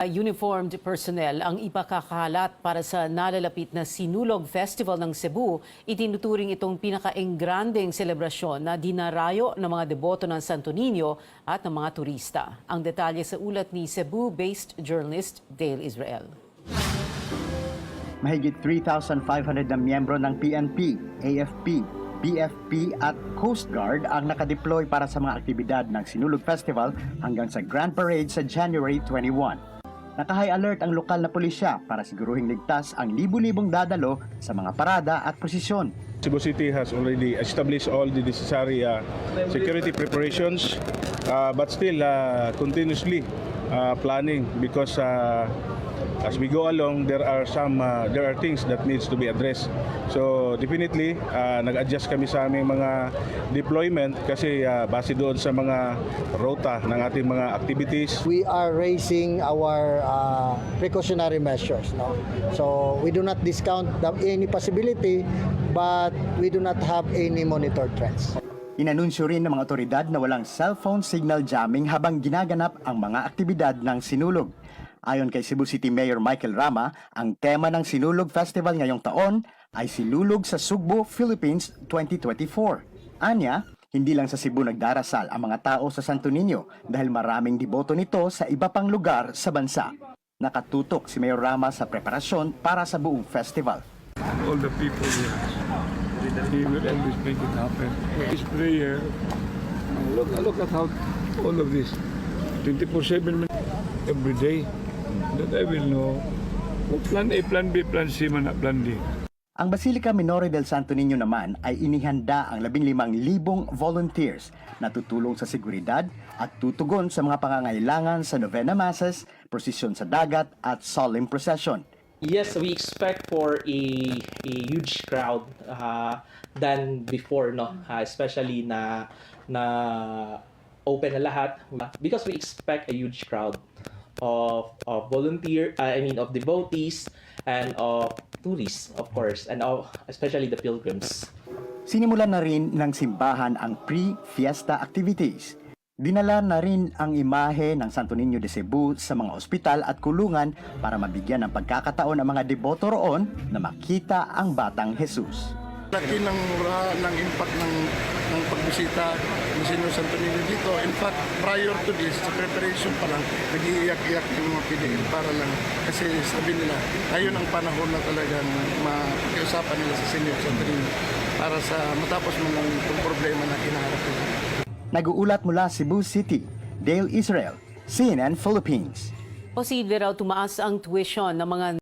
Uniformed personnel ang ipakakalat para sa nalalapit na Sinulog Festival ng Cebu. Itinuturing itong pinaka-engranding selebrasyon na dinarayo ng mga deboto ng Santo Niño at ng mga turista. Ang detalye sa ulat ni Cebu-based journalist Dale Israel. Mahigit 3,500 na miyembro ng PNP, AFP, BFP at Coast Guard ang nakadeploy para sa mga aktibidad ng Sinulog Festival hanggang sa Grand Parade sa January 21. Naka-high alert ang lokal na pulisya para siguruhing ligtas ang libu-libong dadalo sa mga parada at prosesyon. Cebu City has already established all the necessary uh, security preparations, uh, but still uh, continuously uh, planning because uh, as we go along, there are some uh, there are things that needs to be addressed. So definitely, uh, nag-adjust kami sa aming mga deployment kasi uh, base doon sa mga rota ng ating mga activities. we are raising our uh, precautionary measures. No? So we do not discount any possibility, but we do not have any monitored threats. Inanunsyo rin ng mga otoridad na walang cellphone signal jamming habang ginaganap ang mga aktibidad ng Sinulog. Ayon kay Cebu City Mayor Michael Rama, ang tema ng Sinulog Festival ngayong taon ay Silulog sa Sugbo, Philippines 2024. Anya, hindi lang sa Cebu nagdarasal ang mga tao sa Santo Niño dahil maraming deboto nito sa iba pang lugar sa bansa. Nakatutok si Mayor Rama sa preparasyon para sa buong festival. all the people here. He will always make it happen. His prayer, look, look at how all of this, 24-7 every day, that I will know. Plan A, Plan B, Plan C, man, at Plan D. Ang Basilica Minore del Santo Niño naman ay inihanda ang 15,000 volunteers na tutulong sa seguridad at tutugon sa mga pangangailangan sa novena masses, prosesyon sa dagat at solemn procession. Yes, we expect for a a huge crowd uh, than before, no? Uh, especially na na open na lahat because we expect a huge crowd of of volunteer, uh, I mean of devotees and of tourists, of course, and of, especially the pilgrims. Sinimulan na rin ng simbahan ang pre-fiesta activities. Dinala na rin ang imahe ng Santo Niño de Cebu sa mga ospital at kulungan para mabigyan ng pagkakataon ang mga deboto roon na makita ang batang Jesus. Laki ng, uh, ng impact ng, ng pagbisita ng Senyor Santo Niño dito. In fact, prior to this, sa preparation pa lang, nag-iiyak-iyak yung mga PDL para lang. Kasi sabi nila, ngayon ang panahon na talagang makiusapan nila sa Senyor Santo Niño para sa matapos mo lang itong problema na kinaharap nila. Nag-uulat mula Cebu City, Dale Israel, CNN Philippines. Posible raw tumaas ang tuition ng mga